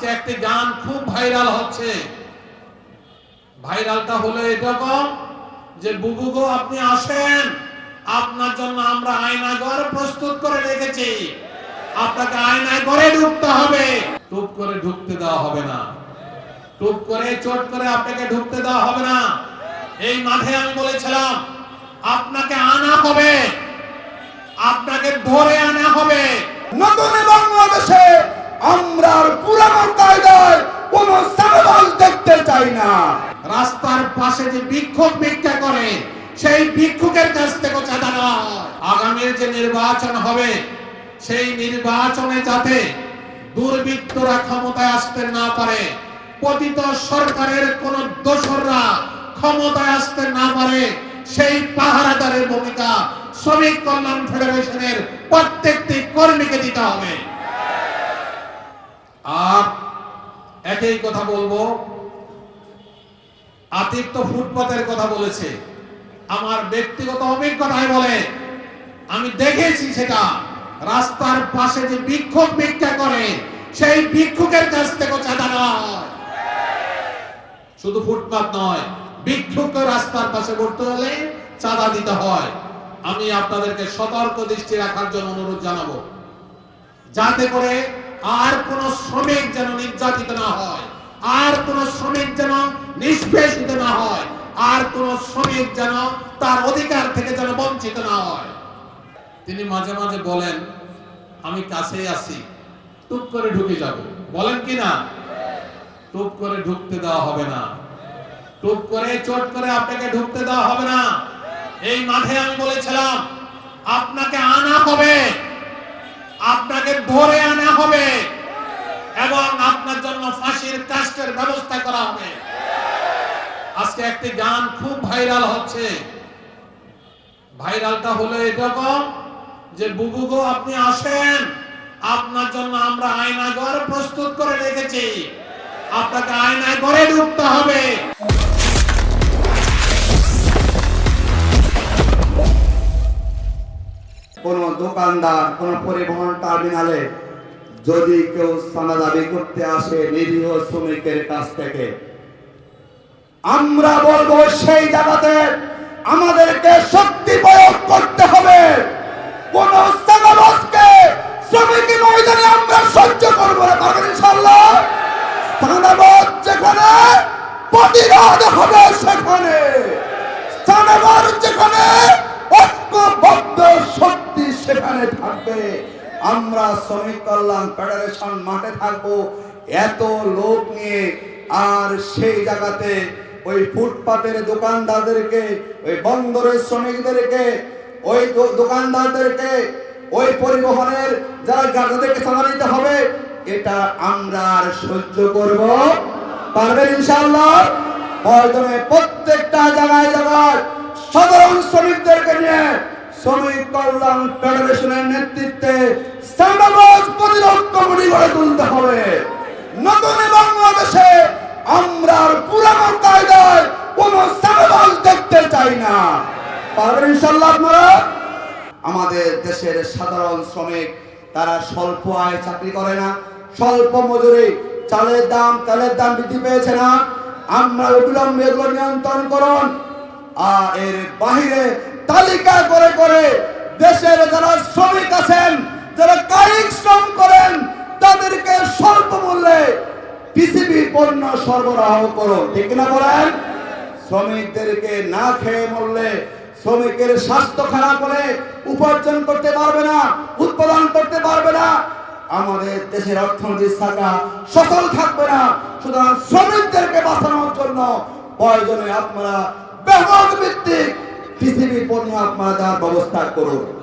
আজকে একটি গান খুব ভাইরাল হচ্ছে। ভাইরালটা হলো এরকম যে, বুবু গো, আপনি আসেন। আপনার জন্য আমরা প্রস্তুত করে রেখেছি। আপনাকে আয়নায় ঘরে ঢুকতে হবে। টুপ করে ঢুকতে দেওয়া হবে না। টুপ করে, চট করে আপনাকে ঢুকতে দেওয়া হবে না। এই মাঠে আমি বলেছিলাম, আপনাকে আনা হবে। আপনাকে ধরে আনা হবে। নতুন বাংলাদেশে আমরা পুরানো কায়দায় কোন দেখতে চাই না। রাস্তার পাশে যে বিক্ষোভ করে, সেই কাছ থেকে চাঁদা আগামীর যে নির্বাচন হবে, সেই নির্বাচনে যাতে দুর্বৃত্তরা ক্ষমতায় আসতে না পারে, পতিত সরকারের কোন দোসররা ক্ষমতায় আসতে না পারে, সেই পাহারাদারের ভূমিকা শ্রমিক কল্যাণ ফেডারেশনের প্রত্যেকটি কর্মীকে দিতে হবে। আর একই কথা বলব। আতিফ তো ফুটপাতের কথা বলেছে। আমার ব্যক্তিগত অভিজ্ঞতায় বলে, আমি দেখেছি সেটা। রাস্তার পাশে যে বিক্ষোভ ভিক্ষা করে, সেই ভিক্ষুকের কাছ থেকে চাঁদা হয়। শুধু ফুটপাত নয়, ভিক্ষুক রাস্তার পাশে করতে হলে চাঁদা দিতে হয়। আমি আপনাদেরকে সতর্ক দৃষ্টি রাখার জন্য অনুরোধ জানাব। যাতে করে আর কোন শ্রমিক যেন নির্যাতিত না হয়, আর কোন শ্রমিক যেন নিষ্পেষিত না হয়, আর কোন শ্রমিক যেন তার অধিকার থেকে যেন বঞ্চিত না হয়। তিনি মাঝে মাঝে বলেন, আমি কাছেই আছি, টুপ করে ঢুকে যাব। বলেন কি না? টুপ করে ঢুকতে দেওয়া হবে না। টুপ করে, চট করে আপনাকে ঢুকতে দেওয়া হবে না। এই মাঠে আমি বলেছিলাম, আপনাকে আনা হবে। আপনাকে ধরে আপনার জন্য ফাঁসির কাস্টের ব্যবস্থা করা হবে। আজকে একটি গান খুব ভাইরাল হচ্ছে। ভাইরালটা হলো এরকম যে বুবু গো, আপনি আসেন। আপনার জন্য আমরা আয়না ঘর প্রস্তুত করে রেখেছি। আপনাকে আয়নায় ঘরে ঢুকতে হবে। কোন দোকানদার, কোন পরিবহন টার্মিনালে যদি কেউ সানা দাবি করতে আসে নিরীহ শ্রমিকের কাছ থেকে, আমরা বলব সেই জায়গাতে আমাদেরকে শক্তি প্রয়োগ করতে হবে। কোন সাদাবাসকে শ্রমিক ময়দানে আমরা সহ্য করব না কারণ ইনশাল্লাহ সাদাবাস যেখানে প্রতিরোধ হবে সেখানে। সাদাবাস যেখানে ঐক্যবদ্ধ শক্তি সেখানে থাকবে। আমরা শ্রমিক কল্যাণ ফেডারেশন মাঠে থাকব। এত লোক নিয়ে আর সেই জায়গাতে ওই ফুটপাতের দোকানদারদেরকে, ওই বন্দরের শ্রমিকদেরকে, ওই দোকানদারদেরকে, ওই পরিবহনের যারা যাদেরকে চাঁদা দিতে হবে, এটা আমরা আর সহ্য করব পারবেন ইনশাআল্লাহ? প্রত্যেকটা জায়গায় জায়গায় সাধারণ শ্রমিকদেরকে নিয়ে কল্যাণ ফেডারেশনের নেতৃত্বে প্রতিরোধ কমিটি গড়ে তুলতে হবে। নতুন বাংলাদেশে আমরা পুরানো কায়দায় কোন দেখতে চাই না। আমাদের দেশের সাধারণ শ্রমিক, তারা স্বল্প আয় চাকরি করে না, স্বল্প মজুরি, চালের দাম, তেলের দাম বৃদ্ধি পেয়েছে না। আমরা অবিলম্বে এগুলো নিয়ন্ত্রণ করুন। আর এর বাহিরে তালিকা করে করে দেশের যারা শ্রমিক আছেন, যারা কায়িক শ্রম করেন, তাদেরকে স্বল্প মূল্যে পিসিবি পণ্য সরবরাহ করো ঠিক না বলেন? শ্রমিকদেরকে না খেয়ে মরলে শ্রমিকের স্বাস্থ্য খারাপ হলে উপার্জন করতে পারবে না, উৎপাদন করতে পারবে না। আমাদের দেশের অর্থনৈতিক শাখা সচল থাকবে না। সুতরাং শ্রমিকদেরকে বাঁচানোর জন্য প্রয়োজনে আপনারা ব্যবহার ভিত্তিক পৃথিবী পণ্য আপনার ব্যবস্থা করুন।